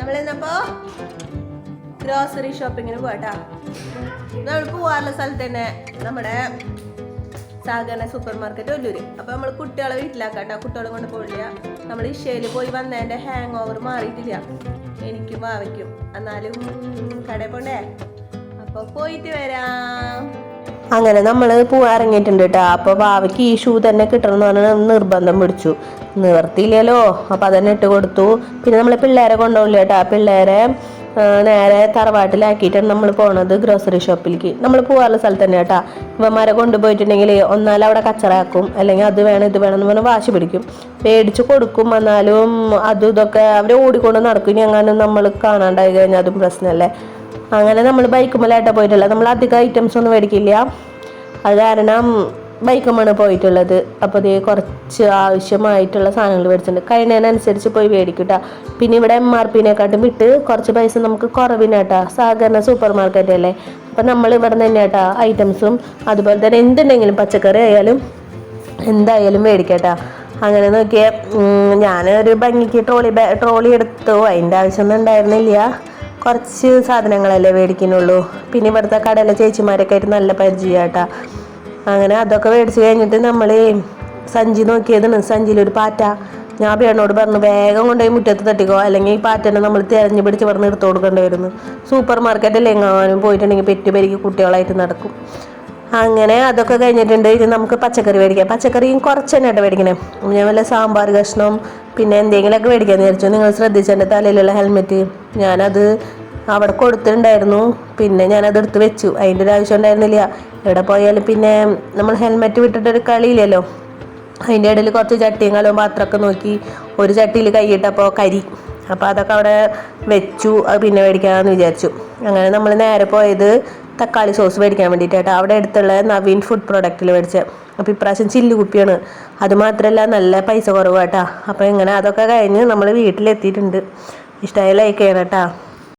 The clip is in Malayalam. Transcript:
നമ്മളിന്നപ്പോ ഗ്രോസറി ഷോപ്പിങ്ങിന് പോട്ടാ നമ്മൾ പോവാറുള്ള സ്ഥലത്ത് തന്നെ നമ്മുടെ സാഗരണ സൂപ്പർ മാർക്കറ്റ് ഒല്ലൂര്. അപ്പൊ നമ്മൾ കുട്ടികളെ വീട്ടിലാക്കാട്ടോ. കുട്ടികളെ കൊണ്ട് പോയില്ല നമ്മൾ ഇഷയിൽ പോയി വന്നതിന്റെ ഹാങ് ഓവർ മാറിയിട്ടില്ല. എനിക്കും ആവയ്ക്കും എന്നാലും കടയിൽ പോണ്ടേ? അപ്പൊ പോയിട്ട് വരാം. അങ്ങനെ നമ്മൾ പോവാൻ ഇറങ്ങിയിട്ടുണ്ട് കേട്ടോ അപ്പോൾ ഭാവിക്ക് ഈ ഷൂ തന്നെ കിട്ടണം എന്ന് പറഞ്ഞാൽ നിർബന്ധം പിടിച്ചു. നിവർത്തിയില്ലല്ലോ. അപ്പോൾ അതന്നെ ഇട്ട് കൊടുത്തു. പിന്നെ നമ്മൾ പിള്ളേരെ കൊണ്ടുപോകില്ല കേട്ടോ പിള്ളേരെ നേരെ തറവാട്ടിലാക്കിയിട്ടാണ് നമ്മൾ പോണത് ഗ്രോസറി ഷോപ്പിലേക്ക് നമ്മൾ പോകാറുള്ള സ്ഥലത്ത് തന്നെ കേട്ടാ ഇവന്മാരെ കൊണ്ടുപോയിട്ടുണ്ടെങ്കിൽ ഒന്നാലും അവിടെ കച്ചറാക്കും അല്ലെങ്കിൽ അത് വേണം ഇത് വേണം എന്ന് പറഞ്ഞാൽ വാശി പിടിക്കും. മേടിച്ച് കൊടുക്കും. എന്നാലും അതും ഇതൊക്കെ അവരെ ഓടിക്കൊണ്ട് നടക്കും. ഇനി അങ്ങനെ നമ്മൾ കാണാണ്ടായി കഴിഞ്ഞാൽ അതും പ്രശ്നമല്ലേ അങ്ങനെ നമ്മൾ ബൈക്കുമ്മലായിട്ടാണ് പോയിട്ടുള്ളത്. നമ്മൾ അധികം ഐറ്റംസ് ഒന്നും മേടിക്കില്ല. അത് കാരണം ബൈക്കുമാണ് പോയിട്ടുള്ളത്. അപ്പോൾ ഇത് കുറച്ച് ആവശ്യമായിട്ടുള്ള സാധനങ്ങൾ മേടിച്ചിട്ടുണ്ട്. കഴിയുന്നതിനനുസരിച്ച് പോയി മേടിക്കട്ടാ. പിന്നെ ഇവിടെ എം ആർ പിനെക്കാട്ടും വിട്ട് കുറച്ച് പൈസ നമുക്ക് കുറവിനാട്ടാ. സഹകരണ സൂപ്പർ മാർക്കറ്റ് അല്ലേ? അപ്പം നമ്മൾ ഇവിടെ നിന്ന് തന്നെയാട്ടാ ഐറ്റംസും അതുപോലെ തന്നെ എന്തുണ്ടെങ്കിലും പച്ചക്കറി ആയാലും എന്തായാലും മേടിക്കട്ടാ. അങ്ങനെ നോക്കിയാൽ ഞാനൊരു ഭംഗിക്ക് ട്രോളി ട്രോളി എടുത്തു. അതിന്റെ ആവശ്യമൊന്നും ഉണ്ടായിരുന്നില്ല. കുറച്ച് സാധനങ്ങളല്ലേ മേടിക്കുന്നുള്ളൂ. പിന്നെ ഇവിടുത്തെ കടയിലെ ചേച്ചിമാരൊക്കെ ആയിട്ട് നല്ല പരിചയമാട്ടാ അങ്ങനെ അതൊക്കെ മേടിച്ച് കഴിഞ്ഞിട്ട് നമ്മൾ സഞ്ചി നോക്കിയതാണ്. സഞ്ചിയിലൊരു പാറ്റ. ഞാൻ പേണോട് പറഞ്ഞു വേഗം കൊണ്ടുപോയി മുറ്റത്ത് തട്ടിക്കോ. അല്ലെങ്കിൽ ഈ പാറ്റനെ നമ്മൾ തിരഞ്ഞു പിടിച്ച് പറഞ്ഞ് എടുത്തു കൊടുക്കേണ്ടി വരുന്നു. സൂപ്പർ മാർക്കറ്റിൽ എങ്ങാനും പോയിട്ടുണ്ടെങ്കിൽ പെറ്റുപെരുക്കി കുട്ടികളായിട്ട് നടക്കും. അങ്ങനെ അതൊക്കെ കഴിഞ്ഞിട്ടുണ്ട്. ഇനി നമുക്ക് പച്ചക്കറി മേടിക്കാം. പച്ചക്കറിയും കുറച്ച് തന്നെ ആയിട്ട് മേടിക്കണേ. ഞാൻ വല്ല സാമ്പാർ കഷ്ണം പിന്നെ എന്തെങ്കിലുമൊക്കെ മേടിക്കാന്ന് വിചാരിച്ചു. നിങ്ങൾ ശ്രദ്ധിച്ചു എന്റെ തലയിലുള്ള ഹെൽമെറ്റ്. ഞാനത് അവിടെ കൊടുത്തിട്ടുണ്ടായിരുന്നു. പിന്നെ ഞാനത് എടുത്ത് വെച്ചു. അതിന്റെ ഒരു ആവശ്യം ഉണ്ടായിരുന്നില്ല. എവിടെ പോയാലും പിന്നെ നമ്മൾ ഹെൽമെറ്റ് വിട്ടിട്ടൊരു കളിയില്ലല്ലോ. അതിന്റെ ഇടയിൽ കുറച്ച് ചട്ടിയും കലവും പാത്രമൊക്കെ നോക്കി ഒരു ചട്ടിയിൽ കൈയിട്ടപ്പോൾ കരി. അപ്പോൾ അതൊക്കെ അവിടെ വെച്ചു. അത് പിന്നെ മേടിക്കാമെന്ന് വിചാരിച്ചു. അങ്ങനെ നമ്മൾ നേരെ പോയത് തക്കാളി സോസ് മേടിക്കാൻ വേണ്ടിയിട്ടാണ് അവിടെ അടുത്തുള്ള നവീൻ ഫുഡ് പ്രൊഡക്റ്റിൽ മേടിച്ച്. അപ്പോൾ ഇപ്രാവശ്യം ചില്ലു കുപ്പിയാണ്. അത് മാത്രമല്ല നല്ല പൈസ കുറവ് കേട്ടോ അപ്പോൾ ഇങ്ങനെ അതൊക്കെ കഴിഞ്ഞ് നമ്മൾ വീട്ടിലെത്തിയിട്ടുണ്ട്. ഇഷ്ടമായി ലൈക്ക് ചെയ്യണം കേട്ടോ